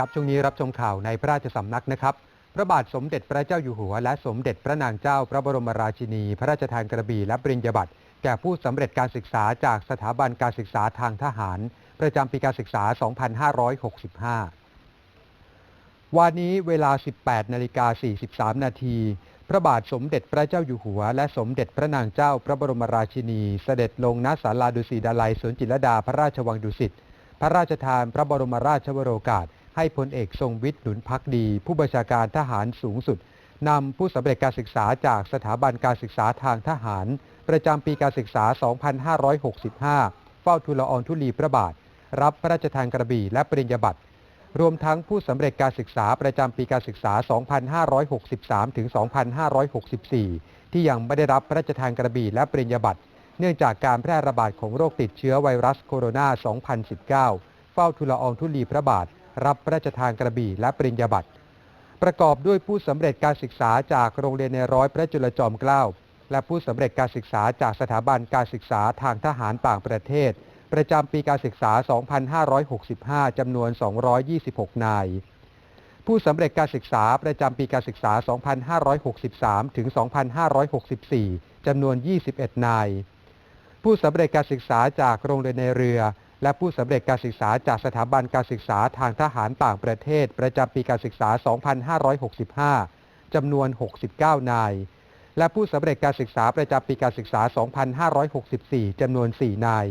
ครับช่วงนี้รับชมข่าวในพระราชสำนักนะครับ พระบาทสมเด็จพระเจ้าอยู่หัว และสมเด็จพระนางเจ้าพระบรมราชินี พระราชทานกระบี่และปริญญาบัตรแก่ผู้สำเร็จการศึกษาจากสถาบันการศึกษาทางทหาร ประจำปีการศึกษา 2565 วันนี้เวลา 18 นาฬิกา 43 นาทีพระบาทสมเด็จพระเจ้าอยู่หัว และสมเด็จพระนางเจ้าพระบรมราชินี เสด็จลงณศาลาดุสิตดาลัยสวนจิรดาพระราชวังดุสิต พระราชทานพระบรมราชวโรกาส ให้พลเอกทรงวิทย์หนุนพักดี ผู้บัญชาการทหารสูงสุดนำผู้สำเร็จการศึกษาจากสถาบันการศึกษาทางทหาร ประจำปีการศึกษา 2565 เฝ้าทูลอองธุลีพระบาท รับพระราชทานกระบี่และปริญญาบัตรรวมทั้งผู้สำเร็จการศึกษาประจำปีการศึกษา 2563 ถึง 2564 ที่ยังไม่ได้รับพระราชทานกระบี่และปริญญาบัตร เนื่องจากการแพร่ระบาดของโรคติดเชื้อไวรัสโคโรนา 2019 เฝ้าทูลอองธุลีพระบาท รับพระราชทานกระบี่และปริญญาบัตรประกอบด้วยผู้สำเร็จการศึกษาจากโรงเรียนในร้อยพระจุลจอมเกล้าและผู้สำเร็จการศึกษาจากสถาบันการศึกษาทางทหารต่างประเทศ ประจำปีการศึกษา 2565จำนวน 226 นาย ผู้สำเร็จการศึกษาประจำปีการศึกษา 2563 ถึง 2564จำนวน 21 นาย ผู้สำเร็จการศึกษาจากโรงเรียนในเรือ และผู้สำเร็จการศึกษาจากสถาบันการศึกษาทางทหารต่างประเทศ ประจำปีการศึกษา 2565 จำนวน 69 นาย และผู้สำเร็จการศึกษาประจำปีการศึกษา 2564 จำนวน 4 นาย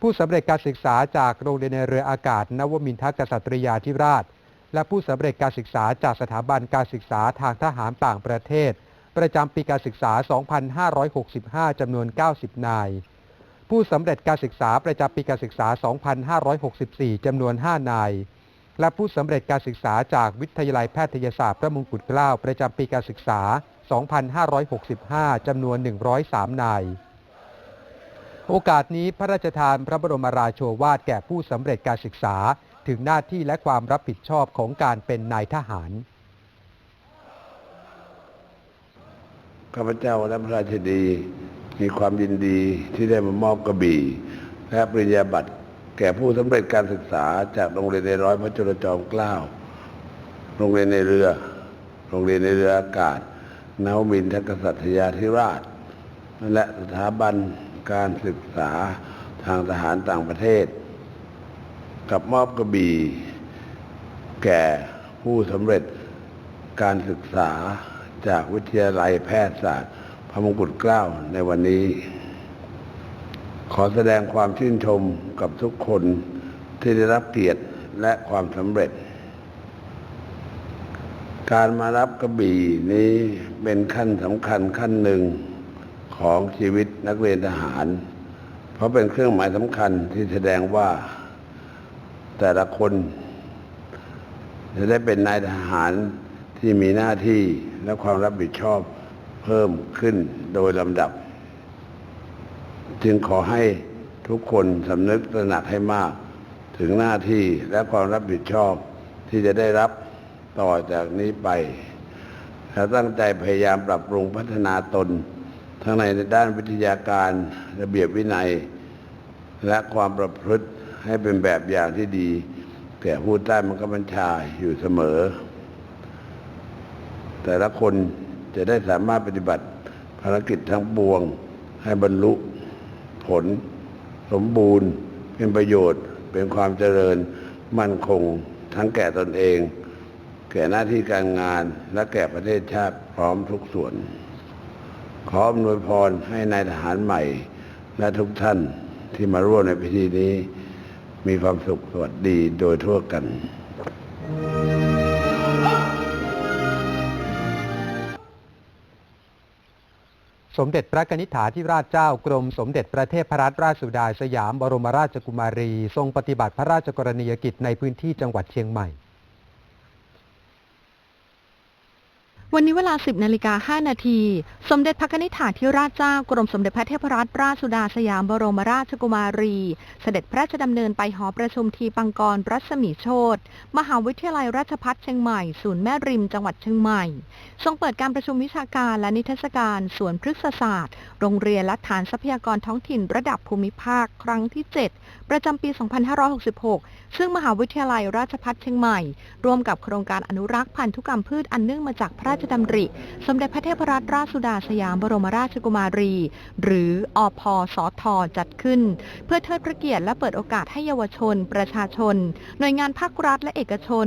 ผู้สำเร็จการศึกษาจากโรงเรียนเรืออากาศ นวมินทกษัตริยาธิราช และผู้สำเร็จการศึกษาจากสถาบันการศึกษาทางทหารต่างประเทศ ประจำปีการศึกษา 2565 จำนวน 90 นาย ผู้สำเร็จการศึกษาประจำปีการศึกษา 2564 จำนวน 5 นาย และผู้สำเร็จการศึกษาจากวิทยาลัยแพทยศาสตร์พระมงกุฎเกล้าประจำปีการศึกษา 2565 จำนวน 103 นาย โอกาสนี้พระราชทานพระบรมราโชวาทแก่ผู้สำเร็จการศึกษาถึงหน้าที่และความรับผิดชอบของการเป็นนายทหาร ข้าพเจ้าและพระราชดี มีความยินดีที่ได้มามอบกระบี่ และปริญญาบัตรแก่ผู้สำเร็จการศึกษาจากโรงเรียนในร้อยพระจุลจอมเกล้า โรงเรียนในเรือ โรงเรียนในเรืออากาศนาวมินทกษัตริยาธิราช และสถาบันการศึกษาทางทหารต่างประเทศ กับมอบกระบี่ แก่ผู้สำเร็จการศึกษาจากวิทยาลัยแพทยศาสตร์ พระมงกุฎเกล้าในวันนี้ ขอแสดงความชื่นชมกับทุกคนที่ได้รับเกียรติและความสำเร็จ การมารับกระบี่นี้เป็นขั้นสำคัญขั้นหนึ่งของชีวิตนักเรียนทหาร เพราะเป็นเครื่องหมายสำคัญที่แสดงว่าแต่ละคน จะได้เป็นนายทหารที่มีหน้าที่และความรับผิดชอบ เพิ่มขึ้นโดยลำดับ จึงขอให้ทุกคนสำนึกตระหนักให้มาก ถึงหน้าที่และความรับผิดชอบที่จะได้รับต่อจากนี้ไปและตั้งใจพยายามปรับปรุงพัฒนาตน ทั้งในด้านวิทยาการระเบียบวินัย และความประพฤติให้เป็นแบบอย่างที่ดีแก่ผู้ใต้บังคับบัญชาอยู่เสมอ แต่ละคน จะได้สามารถปฏิบัติภารกิจทั้งปวง ให้บรรลุผล สมบูรณ์ เป็นประโยชน์ เป็นความเจริญ มั่นคง ทั้งแก่ตนเอง แก่หน้าที่การงาน และแก่ประเทศชาติพร้อมทุกส่วน ขออำนวยพรให้นายทหารใหม่ และทุกท่านที่มาร่วมในพิธีนี้ มีความสุขสวัสดีโดยทั่วกัน สมเด็จพระกนิษฐาธิราชเจ้ากรมสมเด็จพระเทพรัตนราชสุดาสยามบรมราชกุมารี ทรงปฏิบัติพระราชกรณียกิจในพื้นที่จังหวัดเชียงใหม่ วันนี้เวลา 10นาฬิกา5นาที สมเด็จพระนิธิถาธิราชเจ้ากรมสมเด็จพระเทพรัตนราชสุดาสยามบรมราชกุมารี เสด็จพระราชดำเนินไปหอประชุมทีปังกรรัศมีโชตมหาวิทยาลัยราชภัฏเชียงใหม่ ศูนย์แม่ริมจังหวัดเชียงใหม่ ทรงเปิดการประชุมวิชาการและนิทรรศการสวนพฤกษศาสตร์ โรงเรียนและฐานทรัพยากรท้องถิ่นระดับภูมิภาคครั้งที่ 7 ประจำปี 2566 ซึ่งมหาวิทยาลัยราชภัฏเชียงใหม่ ร่วมกับโครงการอนุรักษ์พันธุกรรมพืชอันเนื่องมาจากพระชดำริ สมเด็จพระเทพรัตนราชสุดาสยามบรมราชกุมารี หรืออพสทจัดขึ้น เพื่อเทิดพระเกียรติและเปิดโอกาสให้เยาวชน ประชาชน หน่วยงานภาครัฐและเอกชน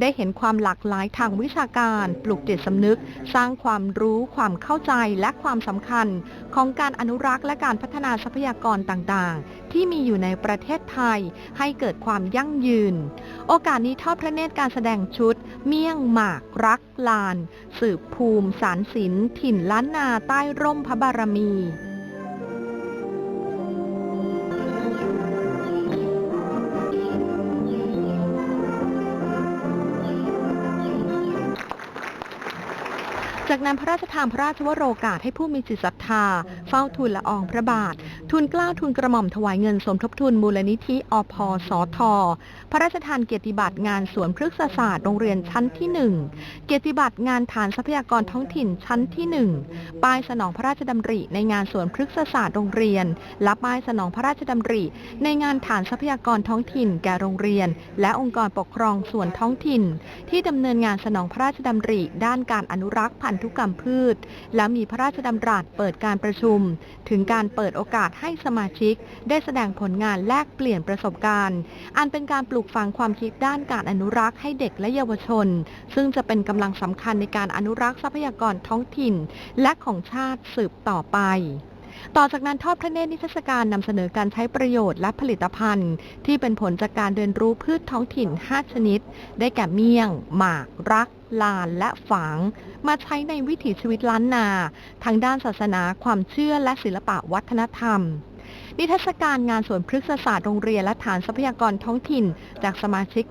ได้เห็นความหลากหลายทางวิชาการ ปลุกจิตสำนึก สร้างความรู้ ความเข้าใจและความสำคัญ ของการอนุรักษ์และการพัฒนาทรัพยากรต่างๆ ที่มีอยู่ในประเทศไทยให้เกิดความยั่งยืน โอกาสนี้ทอดพระเนตรการแสดงชุด เมี่ยงหมากรักลาน สืบภูมิสารศิลป์ถิ่นล้านนาใต้ร่มพระบารมี จากนั้นพระราชทานพระราชวโรกาสให้ผู้มีจิตศรัทธา เฝ้าทูลละอองพระบาททูลเกล้าทูลกระหม่อมถวายเงินสมทบทุนมูลนิธิอพสทพระราชทานเกียรติบัตรงานสวนพฤกษศาสตร์โรงเรียนชั้นที่ 1 เกียรติบัตรงานฐานทรัพยากรท้องถิ่นชั้นที่ 1 ป้ายสนองพระราชดำริ ในงานสวนพฤกษศาสตร์โรงเรียน และป้ายสนองพระราชดำริ ในงานฐานทรัพยากรท้องถิ่นแก่โรงเรียน และองค์กรปกครองส่วนท้องถิ่น ที่ดำเนินงานสนองพระราชดำริ ด้านการอนุรักษ์พันธุกรรมพืช และมีพระราชดำรัสเปิดการประชุม ถึงการเปิดโอกาสให้สมาชิก ได้แสดงผลงานแลกเปลี่ยนประสบการณ์ อันเป็นการปลูกฝังความคิดด้านการอนุรักษ์ให้เด็กและเยาวชน ซึ่งจะเป็นกำลังสำคัญในการอนุรักษ์ทรัพยากรท้องถิ่น และของชาติสืบต่อไป ต่อจากนั้นทอดพระเนตรนิทรรศการนำเสนอการใช้ประโยชน์และผลิตภัณฑ์ ที่เป็นผลจากการเรียนรู้พืชท้องถิ่น 5 ชนิด ได้แก่เมี่ยง หมาก รักลานและฝางมาใช้ในวิถีชีวิตล้านนา ทางด้านศาสนาความเชื่อและศิลปะวัฒนธรรม นิทรรศการงานสวนพฤกษศาสตร์โรงเรียนและฐานทรัพยากรท้องถิ่น จากสมาชิก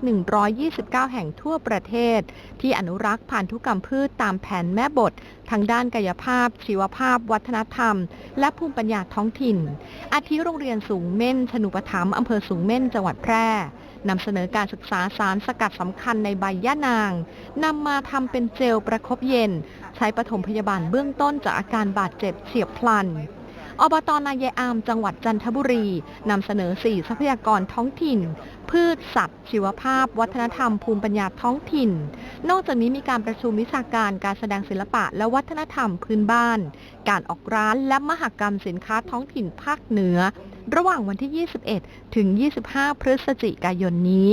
129 แห่งทั่วประเทศ ที่อนุรักษ์พันธุกรรมพืชตามแผนแม่บท ทางด้านกายภาพ ชีวภาพ วัฒนธรรม และภูมิปัญญาท้องถิ่น อาทิโรงเรียนสูงเม่นชนุปถัมภ์อำเภอสูงเม่นจังหวัดแพร่นำเสนอการศึกษาสารสกัดสำคัญในใบย่านางนำมาทำเป็นเจลประคบเย็น ใช้ปฐมพยาบาลเบื้องต้นจากอาการบาดเจ็บเฉียบพลัน อบตนายายอาม จังหวัดจันทบุรีนำเสนอ 4 ทรัพยากรท้องถิ่น พืชสัตว์ ชีวภาพ วัฒนธรรม ภูมิปัญญาท้องถิ่น นอกจากนี้มีการประชุมวิชาการการแสดงศิลปะและวัฒนธรรมพื้นบ้าน การออกร้านและมหกรรมสินค้าท้องถิ่นภาคเหนือ ระหว่างวันที่ 21 ถึง 25 พฤศจิกายนนี้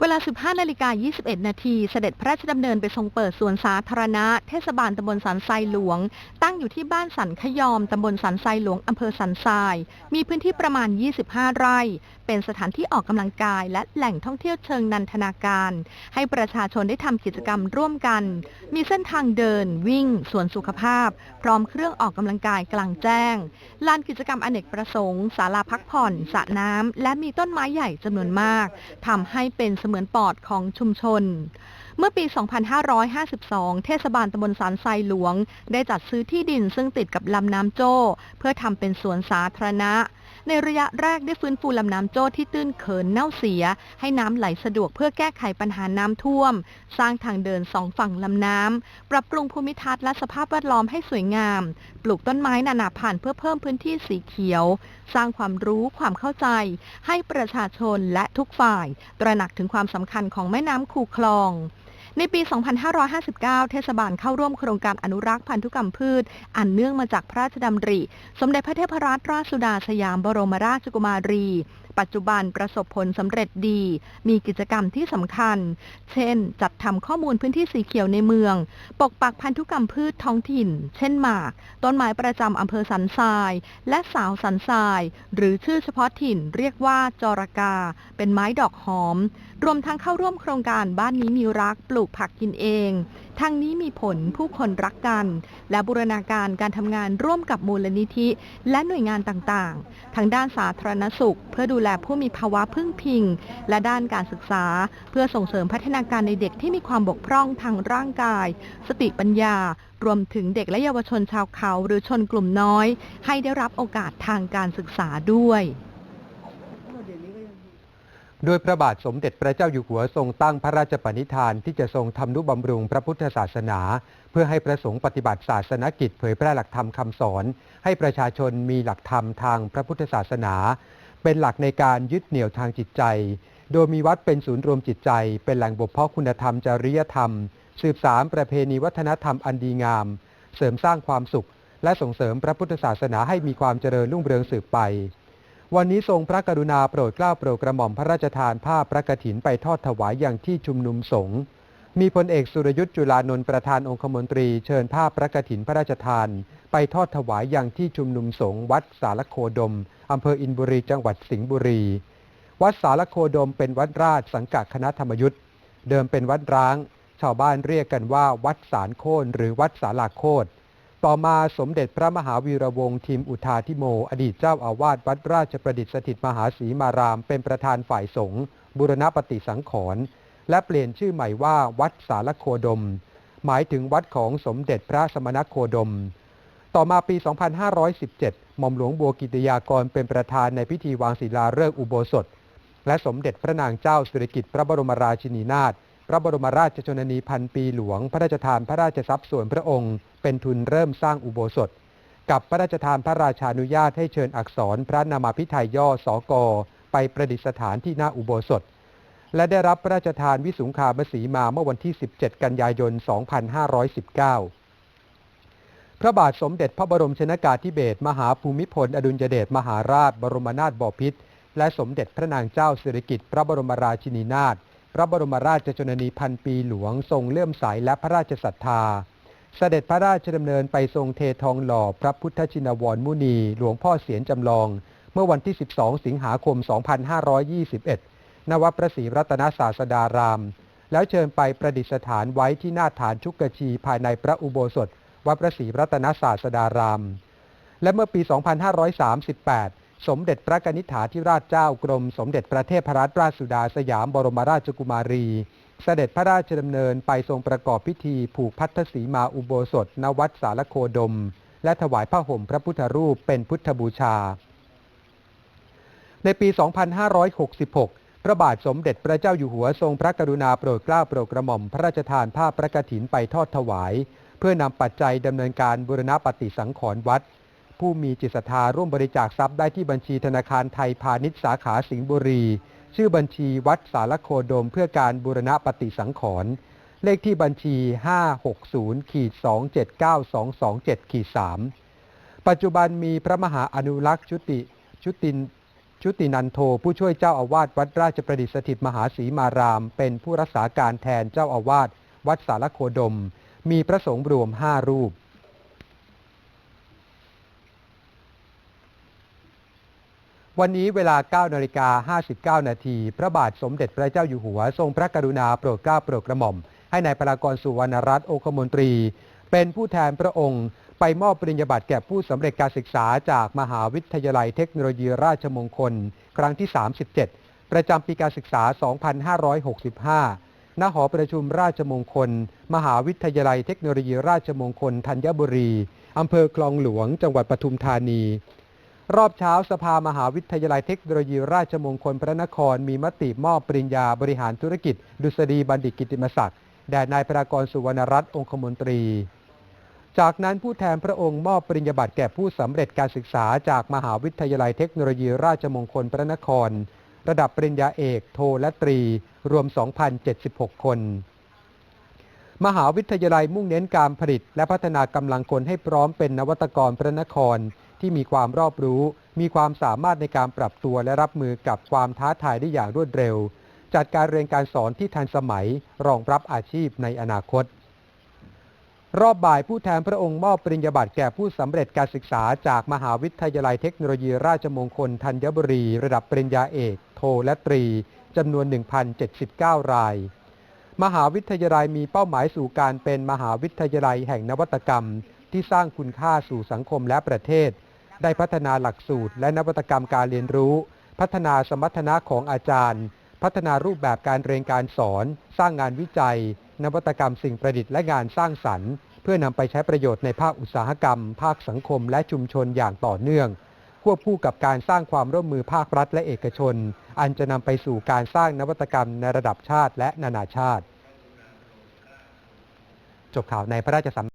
เวลา 15นาฬิกา21 นาทีเสด็จพระราชดำเนินไปทรงเปิดสวนสาธารณะ เทศบาลตำบลสันทรายหลวง ตั้งอยู่ที่บ้านสันขยอมตำบลสันทรายหลวงอำเภอสันทราย มีพื้นที่ประมาณ 25 ไร่ เป็นสถานที่ออกกำลังกาย และแหล่งท่องเที่ยวเชิงนันทนาการ ให้ประชาชนได้ทำกิจกรรมร่วมกัน มีเส้นทางเดิน วิ่ง สวนสุขภาพ พร้อมเครื่องออกกำลังกายกลางแจ้ง ลานกิจกรรมอเนกประสงค์ศาลาพักผ่อนสระน้ำและมีต้นไม้ใหญ่จำนวนมากทำให้เป็นสมือนปอดของชุมชน เมื่อปี 2552 เทศบาลตำบลสารไซหลวง ได้จัดซื้อที่ดินซึ่งติดกับลำน้ำโจ้ เพื่อทำเป็นสวนสาธารณะ ในระยะแรกได้ฟื้นฟูลำน้ำโจ้ที่ตื้นเขินเน่าเสีย ให้น้ำไหลสะดวกเพื่อแก้ไขปัญหาน้ำท่วม สร้างทางเดินสองฝั่งลำน้ำปรับปรุงภูมิทัศน์และสภาพแวดล้อมให้สวยงาม ปลูกต้นไม้นานาพันธุ์เพื่อเพิ่มพื้นที่สีเขียว สร้างความรู้ความเข้าใจ ให้ประชาชนและทุกฝ่าย ตระหนักถึงความสำคัญของแม่น้ำคูคลอง ในปี 2559 เทศบาลเข้าร่วมโครงการอนุรักษ์พันธุกรรมพืช อันเนื่องมาจากพระราชดำริ สมเด็จพระเทพรัตนราชสุดาสยามบรมราชกุมารี ปัจจุบันประสบผลสำเร็จดี มีกิจกรรมที่สำคัญ เช่น จัดทำข้อมูลพื้นที่สีเขียวในเมือง ปกปักพันธุกรรมพืชท้องถิ่น เช่นหมาก ต้นไม้ประจำอำเภอสันทราย และสาวสันทราย หรือชื่อเฉพาะถิ่นเรียกว่าจอรกา เป็นไม้ดอกหอม รวมทั้งเข้าร่วมโครงการบ้านนี้มีรักปลูกผักกินเองทางนี้มีผลผู้คนรักกัน และบูรณาการการทำงานร่วมกับมูลนิธิ และหน่วยงานต่างๆ ทางด้านสาธารณสุข เพื่อดูแลผู้มีภาวะพึ่งพิง และด้านการศึกษา เพื่อส่งเสริมพัฒนาการในเด็กที่มีความบกพร่องทางร่างกาย สติปัญญา รวมถึงเด็กและเยาวชนชาวเขา หรือชนกลุ่มน้อย ให้ได้รับโอกาสทางการศึกษาด้วยโดยพระบาทสมเด็จพระเจ้าอยู่หัวทรงตั้งพระราชปณิธานที่จะทรงทำนุบำรุงพระพุทธศาสนา เพื่อให้ประสงค์ปฏิบัติศาสนกิจเผยแพร่หลักธรรมคำสอน ให้ประชาชนมีหลักธรรมทางพระพุทธศาสนา เป็นหลักในการยึดเหนี่ยวทางจิตใจ โดยมีวัดเป็นศูนย์รวมจิตใจ เป็นแหล่งบ่มเพาะคุณธรรมจริยธรรม สืบสารประเพณีวัฒนธรรมอันดีงาม เสริมสร้างความสุข และส่งเสริมพระพุทธศาสนาให้มีความเจริญรุ่งเรืองสืบไป วันนี้ทรงพระกรุณาโปรดเกล้าโปรดกระหม่อมพระราชทานผ้าพระกฐินไปทอดถวายอย่างที่ชุมนุมสงฆ์มีพลเอกสุรยุทธ์จุลานนท์ประธานองคมนตรีเชิญผ้าพระกฐินพระราชทาน ไปทอดถวายอย่างที่ชุมนุมสงฆ์วัดสารโคดม อำเภออินบุรี จังหวัดสิงห์บุรี วัดสารโคดมเป็นวัดราชสังกัดคณะธรรมยุทธ์เดิมเป็นวัดร้าง ชาวบ้านเรียกกันว่า วัดสารโคนหรือวัดสาลาโคดต่อมาสมเด็จพระมหาวีระวงศ์ทิมอุทาธิโม อดีตเจ้าอาวาสวัดราชประดิษฐ์สถิตมหาศรีมาราม เป็นประธานฝ่ายสงฆ์บุรณปฏิสังขรณ์และเปลี่ยนชื่อใหม่ว่าวัดสารโคดม หมายถึงวัดของสมเด็จพระสมณโคดม ต่อมาปี 2517 หม่อมหลวงบัวกิติยากรเป็นประธานในพิธีวางศิลาฤกษ์อุโบสถ และสมเด็จพระนางเจ้าสิริกิติ์พระบรมราชินีนาถพระบรมราชชนนีพันปีหลวง พระราชทานพระราชทรัพย์ส่วนพระองค์ เป็นทุนเริ่มสร้างอุโบสถ กับพระราชทานพระราชานุญาตให้เชิญอักษรพระนามาพิไทยย่อสอกอไปประดิษฐานที่หน้าอุโบสถ และได้รับพระราชทานวิสุงคามสีมาเมื่อวันที่ 17 กันยายน 2519 พระบาทสมเด็จพระบรมชนากาธิเบศรมหาภูมิพล อดุลยเดชมหาราช บรมนาถบพิตรและสมเด็จพระนางเจ้าสิริกิติ์พระบรมราชินีนาถพระบรมราชชนนีพันปีหลวงทรงเลื่อมใสและพระราชศรัทธา เสด็จพระราชดำเนินไปทรงเททองหล่อพระพุทธชินวรมุนี หลวงพ่อเสียนจำลอง เมื่อวันที่ 12 สิงหาคม 2521 ณ วัดพระศรีรัตนศาสดาราม แล้วเชิญไปประดิษฐานไว้ที่หน้าฐานชุกชีภายในพระอุโบสถ วัดพระศรีรัตนศาสดาราม และเมื่อปี 2538 สมเด็จพระกนิษฐาธิราชเจ้ากรม สมเด็จพระเทพรัตนราชสุดาสยามบรมราชกุมารี เสด็จพระราชดำเนินไปทรงประกอบพิธีผูกพัทธสีมาอุโบสถ ณวัดสารโคดม และถวายผ้าห่มพระพุทธรูปเป็นพุทธบูชา ในปี 2566พระบาทสมเด็จพระเจ้าอยู่หัวทรงพระกรุณาโปรดเกล้าโปรดกระหม่อมพระราชทานผ้าพระกฐินไปทอดถวาย เพื่อนำปัจจัยดำเนินการบูรณปฏิสังขรณ์วัด ผู้มีจิตศรัทธาร่วมบริจาคทรัพย์ได้ที่บัญชีธนาคารไทยพาณิชย์สาขาสิงห์บุรี ชื่อบัญชีวัดสารโคดมเพื่อการบูรณปฏิสังขรณ์เลขที่บัญชี 560ขีด279227ขีด3ปัจจุบันมีพระมหาอนุรักษ์ชุติชุตินชุตินันโทผู้ช่วยเจ้าอาวาสวัดราชประดิษฐ์สถิตมหาศรีมาราม เป็นผู้รักษาการแทนเจ้าอาวาสวัดสารโคดม มีพระสงฆ์รวม5รูป วันนี้เวลา 9 นาฬิกา 59 นาที พระบาทสมเด็จพระเจ้าอยู่หัว ทรงพระกรุณาโปรดเกล้าโปรดกระหม่อม ให้นายพลากรสุวรรณรัตน์โอคมนตรี เป็นผู้แทนพระองค์ ไปมอบปริญญาบัตรแก่ผู้สำเร็จการศึกษาจากมหาวิทยาลัยเทคโนโลยีราชมงคล ครั้งที่ 37 ประจำปีการศึกษา 2565 ณหอประชุมราชมงคล มหาวิทยาลัยเทคโนโลยีราชมงคลธัญบุรี อำเภอคลองหลวง จังหวัดปทุมธานี รอบเช้าสภามหาวิทยาลัยเทคโนโลยีราชมงคลพระนครมีมติมอบปริญญาบริหารธุรกิจ ดุษฎีบัณฑิตกิติมศักดิ์แด่นายพรากรสุวรรณรัตน์องคมนตรี จากนั้นผู้แทนพระองค์มอบปริญญาบัตรแก่ผู้สำเร็จการศึกษาจากมหาวิทยาลัยเทคโนโลยีราชมงคลพระนคร ระดับปริญญาเอก โทและตรี รวม 2,076 คน มหาวิทยาลัยมุ่งเน้นการผลิต และพัฒนากำลังคนให้พร้อมเป็นนวัตกรพระนครที่มีความรอบรู้ มีความสามารถในการปรับตัวและรับมือกับความท้าทายได้อย่างรวดเร็ว จัดการเรียนการสอนที่ทันสมัย รองรับอาชีพในอนาคต รอบบ่ายผู้แทนพระองค์มอบปริญญาบัตรแก่ผู้สำเร็จการศึกษาจากมหาวิทยาลัยเทคโนโลยีราชมงคลธัญบุรี ระดับปริญญาเอก โทและตรี จำนวน 1,079 ราย มหาวิทยาลัยมีเป้าหมายสู่การเป็นมหาวิทยาลัยแห่งนวัตกรรม ที่สร้างคุณค่าสู่สังคมและประเทศ ได้พัฒนาหลักสูตรและนวัตกรรมการเรียนรู้ พัฒนาสมรรถนะของอาจารย์ พัฒนารูปแบบการเรียนการสอน สร้างงานวิจัย นวัตกรรมสิ่งประดิษฐ์และงานสร้างสรรค์ เพื่อนำไปใช้ประโยชน์ในภาคอุตสาหกรรม ภาคสังคม และชุมชนอย่างต่อเนื่อง ควบคู่กับการสร้างความร่วมมือภาครัฐและเอกชน อันจะนำไปสู่การสร้างนวัตกรรมในระดับชาติและนานาชาติ จบข่าวในพระราชสำ